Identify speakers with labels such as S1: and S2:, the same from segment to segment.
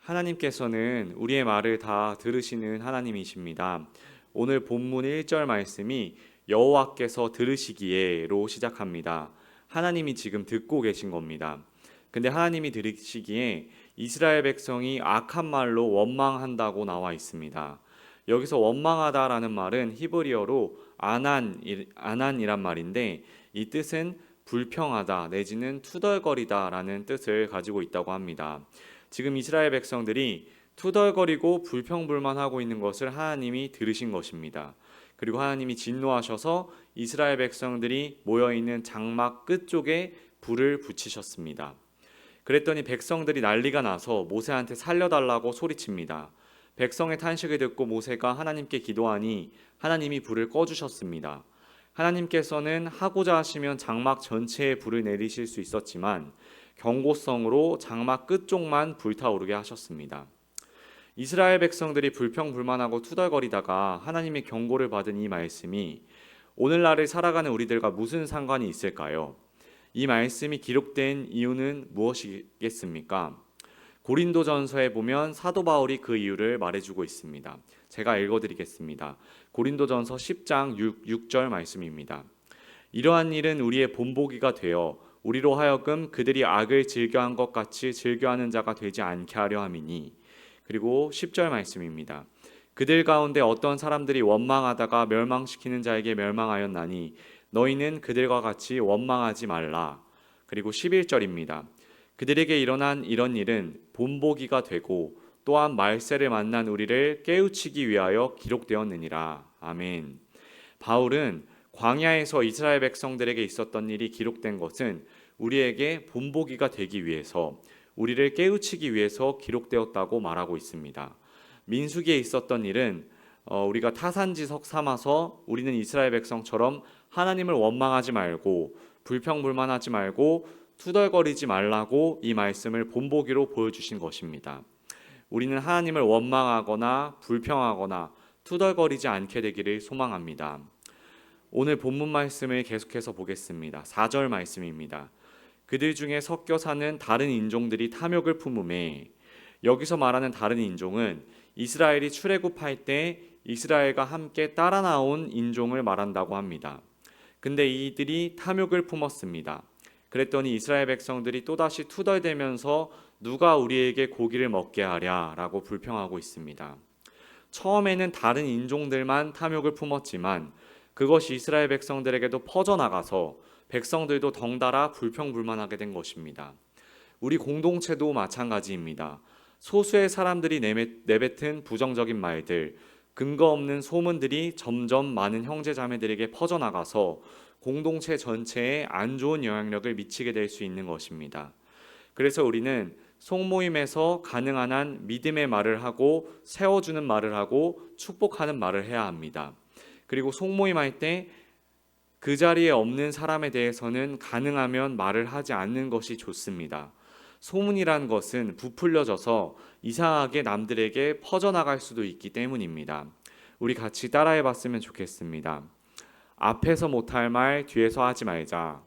S1: 하나님께서는 우리의 말을 다 들으시는 하나님이십니다. 오늘 본문 1절 말씀이 여호와께서 들으시기에로 시작합니다. 하나님이 지금 듣고 계신 겁니다. 근데 하나님이 들으시기에 이스라엘 백성이 악한 말로 원망한다고 나와 있습니다. 여기서 원망하다라는 말은 히브리어로 아난 아난이란 말인데 이 뜻은 불평하다 내지는 투덜거리다라는 뜻을 가지고 있다고 합니다. 지금 이스라엘 백성들이 투덜거리고 불평불만하고 있는 것을 하나님이 들으신 것입니다. 그리고 하나님이 진노하셔서 이스라엘 백성들이 모여 있는 장막 끝쪽에 불을 붙이셨습니다. 그랬더니 백성들이 난리가 나서 모세한테 살려달라고 소리칩니다. 백성의 탄식을 듣고 모세가 하나님께 기도하니 하나님이 불을 꺼주셨습니다. 하나님께서는 하고자 하시면 장막 전체에 불을 내리실 수 있었지만 경고성으로 장막 끝쪽만 불타오르게 하셨습니다. 이스라엘 백성들이 불평불만하고 투덜거리다가 하나님의 경고를 받은 이 말씀이 오늘날을 살아가는 우리들과 무슨 상관이 있을까요? 이 말씀이 기록된 이유는 무엇이겠습니까? 고린도전서에 보면 사도 바울이 그 이유를 말해주고 있습니다. 제가 읽어드리겠습니다. 고린도전서 10장 6, 6절 말씀입니다. 이러한 일은 우리의 본보기가 되어 우리로 하여금 그들이 악을 즐겨한 것 같이 즐겨하는 자가 되지 않게 하려 함이니 그리고 10절 말씀입니다. 그들 가운데 어떤 사람들이 원망하다가 멸망시키는 자에게 멸망하였나니 너희는 그들과 같이 원망하지 말라. 그리고 11절입니다. 그들에게 일어난 이런 일은 본보기가 되고 또한 말세를 만난 우리를 깨우치기 위하여 기록되었느니라. 아멘. 바울은 광야에서 이스라엘 백성들에게 있었던 일이 기록된 것은 우리에게 본보기가 되기 위해서 우리를 깨우치기 위해서 기록되었다고 말하고 있습니다. 민수기에 있었던 일은 어, 우리가 타산지석 삼아서 우리는 이스라엘 백성처럼 하나님을 원망하지 말고 불평불만하지 말고 투덜거리지 말라고 이 말씀을 본보기로 보여주신 것입니다. 우리는 하나님을 원망하거나 불평하거나 투덜거리지 않게 되기를 소망합니다. 오늘 본문 말씀을 계속해서 보겠습니다. 4절 말씀입니다. 그들 중에 섞여 사는 다른 인종들이 탐욕을 품음에 여기서 말하는 다른 인종은 이스라엘이 출애굽할 때 이스라엘과 함께 따라 나온 인종을 말한다고 합니다. 근데 이들이 탐욕을 품었습니다. 그랬더니 이스라엘 백성들이 또다시 투덜대면서 누가 우리에게 고기를 먹게 하랴라고 불평하고 있습니다. 처음에는 다른 인종들만 탐욕을 품었지만 그것이 이스라엘 백성들에게도 퍼져나가서 백성들도 덩달아 불평불만하게 된 것입니다. 우리 공동체도 마찬가지입니다. 소수의 사람들이 내뱉은 부정적인 말들, 근거 없는 소문들이 점점 많은 형제 자매들에게 퍼져나가서 공동체 전체에 안 좋은 영향력을 미치게 될 수 있는 것입니다. 그래서 우리는 속모임에서 가능한 한 믿음의 말을 하고 세워주는 말을 하고 축복하는 말을 해야 합니다. 그리고 속모임 할 때 그 자리에 없는 사람에 대해서는 가능하면 말을 하지 않는 것이 좋습니다. 소문이란 것은 부풀려져서 이상하게 남들에게 퍼져나갈 수도 있기 때문입니다. 우리 같이 따라해 봤으면 좋겠습니다. 앞에서 못할 말 뒤에서 하지 말자.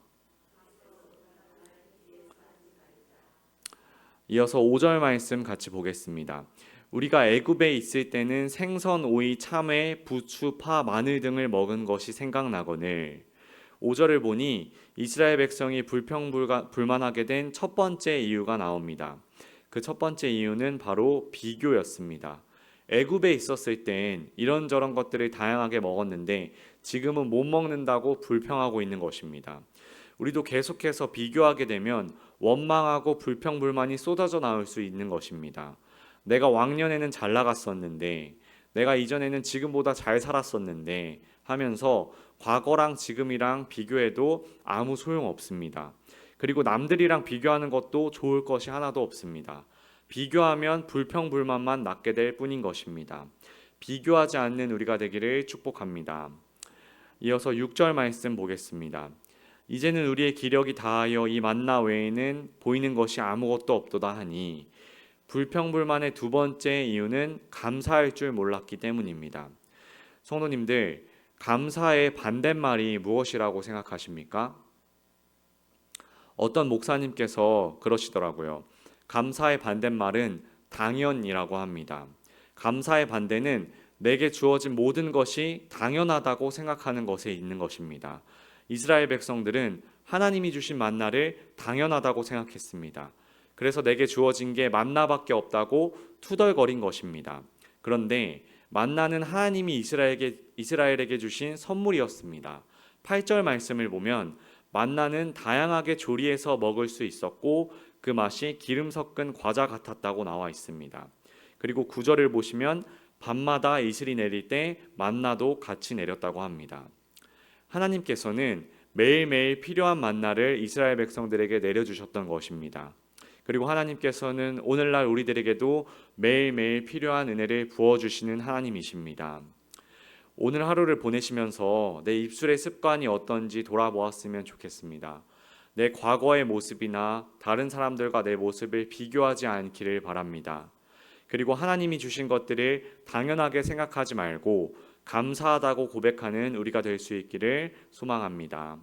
S1: 이어서 5절 말씀 같이 보겠습니다. 우리가 애굽에 있을 때는 생선, 오이, 참외, 부추, 파, 마늘 등을 먹은 것이 생각나거늘 5절을 보니 이스라엘 백성이 불평불만하게 된 첫 번째 이유가 나옵니다. 그 첫 번째 이유는 바로 비교였습니다. 애굽에 있었을 땐 이런저런 것들을 다양하게 먹었는데 지금은 못 먹는다고 불평하고 있는 것입니다. 우리도 계속해서 비교하게 되면 원망하고 불평불만이 쏟아져 나올 수 있는 것입니다. 내가 왕년에는 잘 나갔었는데 내가 이전에는 지금보다 잘 살았었는데 하면서 과거랑 지금이랑 비교해도 아무 소용 없습니다. 그리고 남들이랑 비교하는 것도 좋을 것이 하나도 없습니다. 비교하면 불평불만만 낳게 될 뿐인 것입니다. 비교하지 않는 우리가 되기를 축복합니다. 이어서 6절 말씀 보겠습니다. 이제는 우리의 기력이 다하여 이 만나 외에는 보이는 것이 아무것도 없도다 하니 불평불만의 두 번째 이유는 감사할 줄 몰랐기 때문입니다. 성도님들, 감사의 반대말이 무엇이라고 생각하십니까? 어떤 목사님께서 그러시더라고요. 감사의 반대말은 당연이라고 합니다. 감사의 반대는 내게 주어진 모든 것이 당연하다고 생각하는 것에 있는 것입니다. 이스라엘 백성들은 하나님이 주신 만나를 당연하다고 생각했습니다. 그래서 내게 주어진 게 만나밖에 없다고 투덜거린 것입니다. 그런데 만나는 하나님이 이스라엘에게, 이스라엘에게 주신 선물이었습니다. 8절 말씀을 보면 만나는 다양하게 조리해서 먹을 수 있었고 그 맛이 기름 섞은 과자 같았다고 나와 있습니다. 그리고 9절을 보시면 밤마다 이슬이 내릴 때 만나도 같이 내렸다고 합니다. 하나님께서는 매일매일 필요한 만나를 이스라엘 백성들에게 내려주셨던 것입니다. 그리고 하나님께서는 오늘날 우리들에게도 매일매일 필요한 은혜를 부어주시는 하나님이십니다. 오늘 하루를 보내시면서 내 입술의 습관이 어떤지 돌아보았으면 좋겠습니다. 내 과거의 모습이나 다른 사람들과 내 모습을 비교하지 않기를 바랍니다. 그리고 하나님이 주신 것들을 당연하게 생각하지 말고 감사하다고 고백하는 우리가 될 수 있기를 소망합니다.